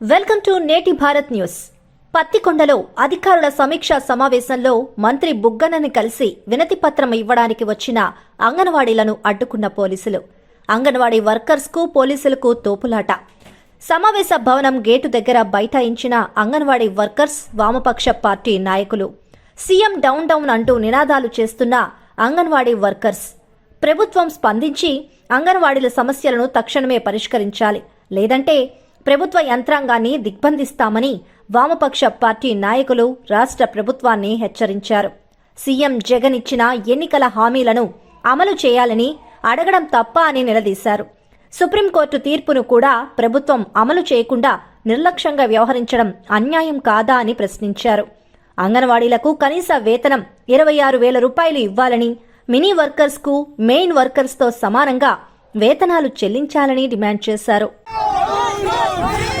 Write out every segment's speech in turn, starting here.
Welcome to నేటి Bharat news. పత్తికొండలో అధికారుల సమీక్షా సమావేశంలో మంత్రి బుగ్గనని కలిసి వినతి పత్రం ఇవ్వడానికి వచ్చిన అంగన్వాడీలను అడ్డుకున్న పోలీసులు. అంగన్వాడీ వర్కర్స్కు పోలీసులకు తోపులాట. సమావేశ భవనం గేటు దగ్గర బైఠాయించిన అంగన్వాడీ వర్కర్స్ వామపక్ష పార్టీ నాయకులు. సీఎం డౌన్ డౌన్ అంటూ నినాదాలు చేస్తున్న అంగన్వాడీ వర్కర్స్. ప్రభుత్వం స్పందించి అంగన్వాడీల సమస్యలను తక్షణమే పరిష్కరించాలి. లేదంటే ప్రభుత్వ యంత్రాంగాన్ని దిగ్బంధిస్తామని వామపక్ష పార్టీ నాయకులు రాష్ట్ర ప్రభుత్వాన్ని హెచ్చరించారు. సీఎం జగన్ ఇచ్చిన ఎన్నికల హామీలను అమలు చేయాలని అడగడం తప్ప అని నిలదీశారు. సుప్రీంకోర్టు తీర్పును కూడా ప్రభుత్వం అమలు చేయకుండా నిర్లక్ష్యంగా వ్యవహరించడం అన్యాయం కాదా అని ప్రశ్నించారు. అంగన్వాడీలకు కనీస వేతనం ఇరవై ఆరు వేల రూపాయలు ఇవ్వాలని మినీ వర్కర్స్కు మెయిన్ వర్కర్స్తో సమానంగా వేతనాలు చెల్లించాలని డిమాండ్ చేశారు. Давай!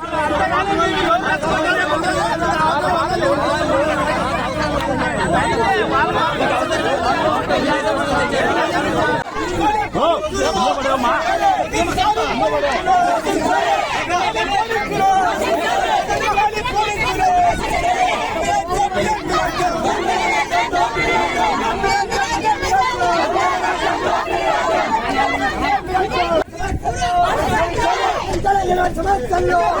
Let's go!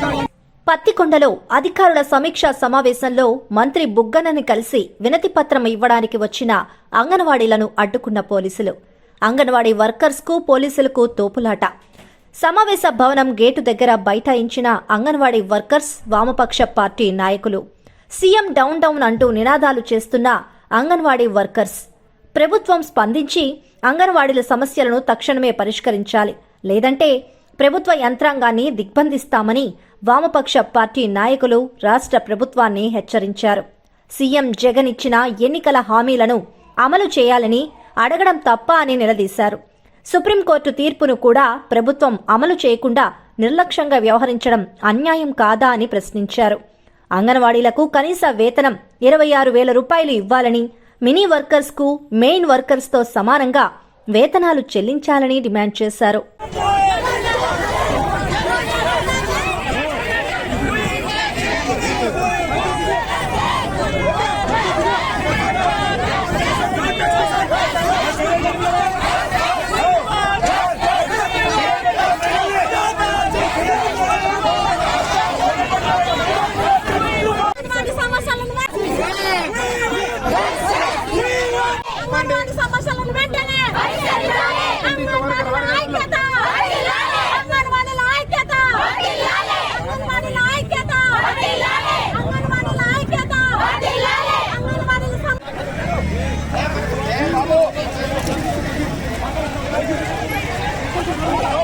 పత్తికొండలో అధికారుల సమీక్షా సమావేశంలో మంత్రి బుగ్గనని కలిసి వినతి పత్రం ఇవ్వడానికి వచ్చిన అంగన్వాడీలను అడ్డుకున్న పోలీసులు. అంగన్వాడీ వర్కర్స్కు పోలీసులకు తోపులాట. సమావేశ భవనం గేటు దగ్గర బైఠాయించిన అంగన్వాడీ వర్కర్స్ వామపక్ష పార్టీ నాయకులు. సీఎం డౌన్ డౌన్ అంటూ నినాదాలు చేస్తున్న అంగన్వాడీ వర్కర్స్. ప్రభుత్వం స్పందించి అంగన్వాడీల సమస్యలను తక్షణమే పరిష్కరించాలి. లేదంటే ప్రభుత్వ యంత్రాంగాన్ని దిగ్బంధిస్తామని వామపక్ష పార్టీ నాయకులు రాష్ట్ర ప్రభుత్వాన్ని హెచ్చరించారు. సీఎం జగన్ ఇచ్చిన ఎన్నికల హామీలను అమలు చేయాలని అడగడం తప్ప అని నిలదీశారు. సుప్రీంకోర్టు తీర్పును కూడా ప్రభుత్వం అమలు చేయకుండా నిర్లక్ష్యంగా వ్యవహరించడం అన్యాయం కాదా అని ప్రశ్నించారు. అంగన్వాడీలకు కనీస వేతనం ఇరవై ఆరు వేల రూపాయలు ఇవ్వాలని మినీ వర్కర్స్కు మెయిన్ వర్కర్స్తో సమానంగా వేతనాలు చెల్లించాలని డిమాండ్ చేశారు.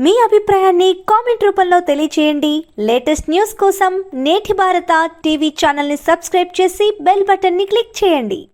మీ అభిప్రాయాన్ని కామెంట్ రూపంలో తెలియచేయండి. లేటెస్ట్ న్యూస్ కోసం నేటి భారత టీవీ ఛానల్ని సబ్స్క్రైబ్ చేసి బెల్ బటన్ని క్లిక్ చేయండి.